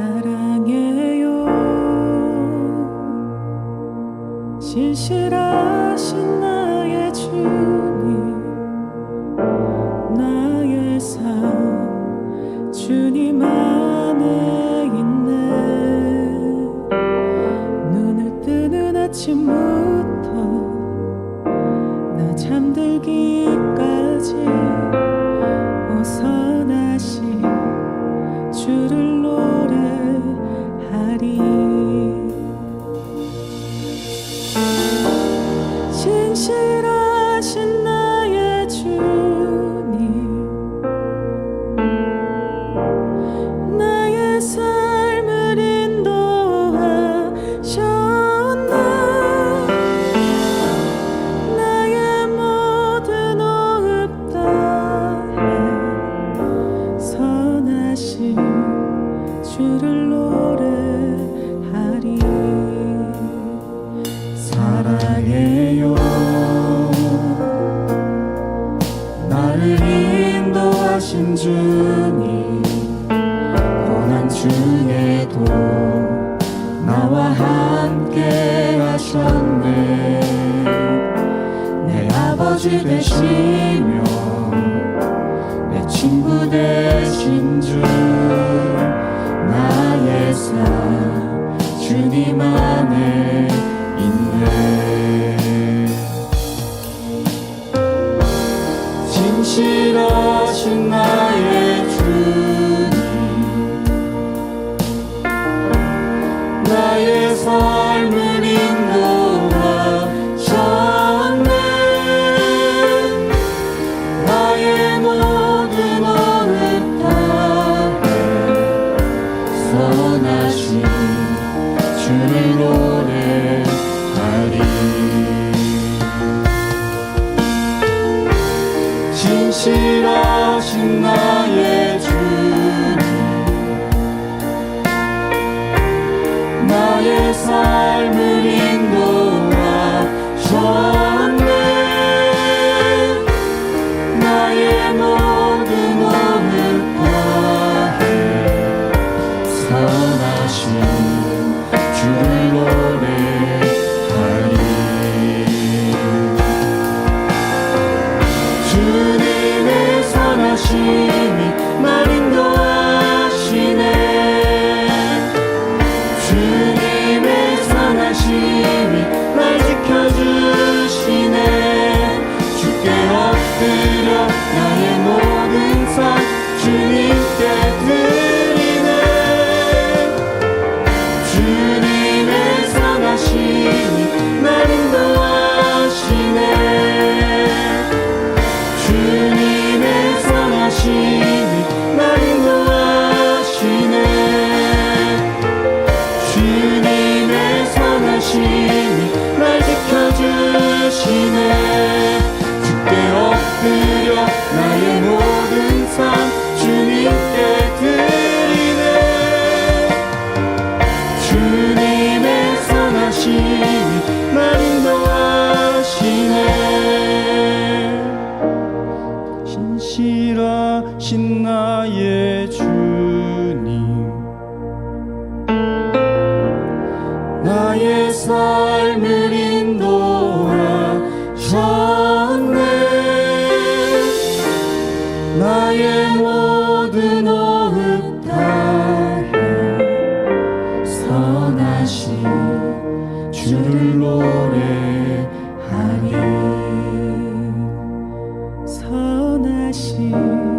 사랑해요. 신실하신 나의 주님 나의 삶 주님 안에 있네. 눈을 뜨는 아침부터 나 잠들기까지 웃어 진실하신 나의 주님. 나의 삶을 인도하셨네 나의 모든 다해 선하신 주를 노래 나를 인도하신 주님 고난 중에도 나와 함께 하셨네. 내 아버지 되시며 내 친구 되신 주 주를 노래하리. 진실하신 나의 날 인도하시네. 주님의 선하심이 날 지켜주시네 삶을 인도하셨네. 나의 모든 호흡 다해 선하신 주를 노래하리 선하신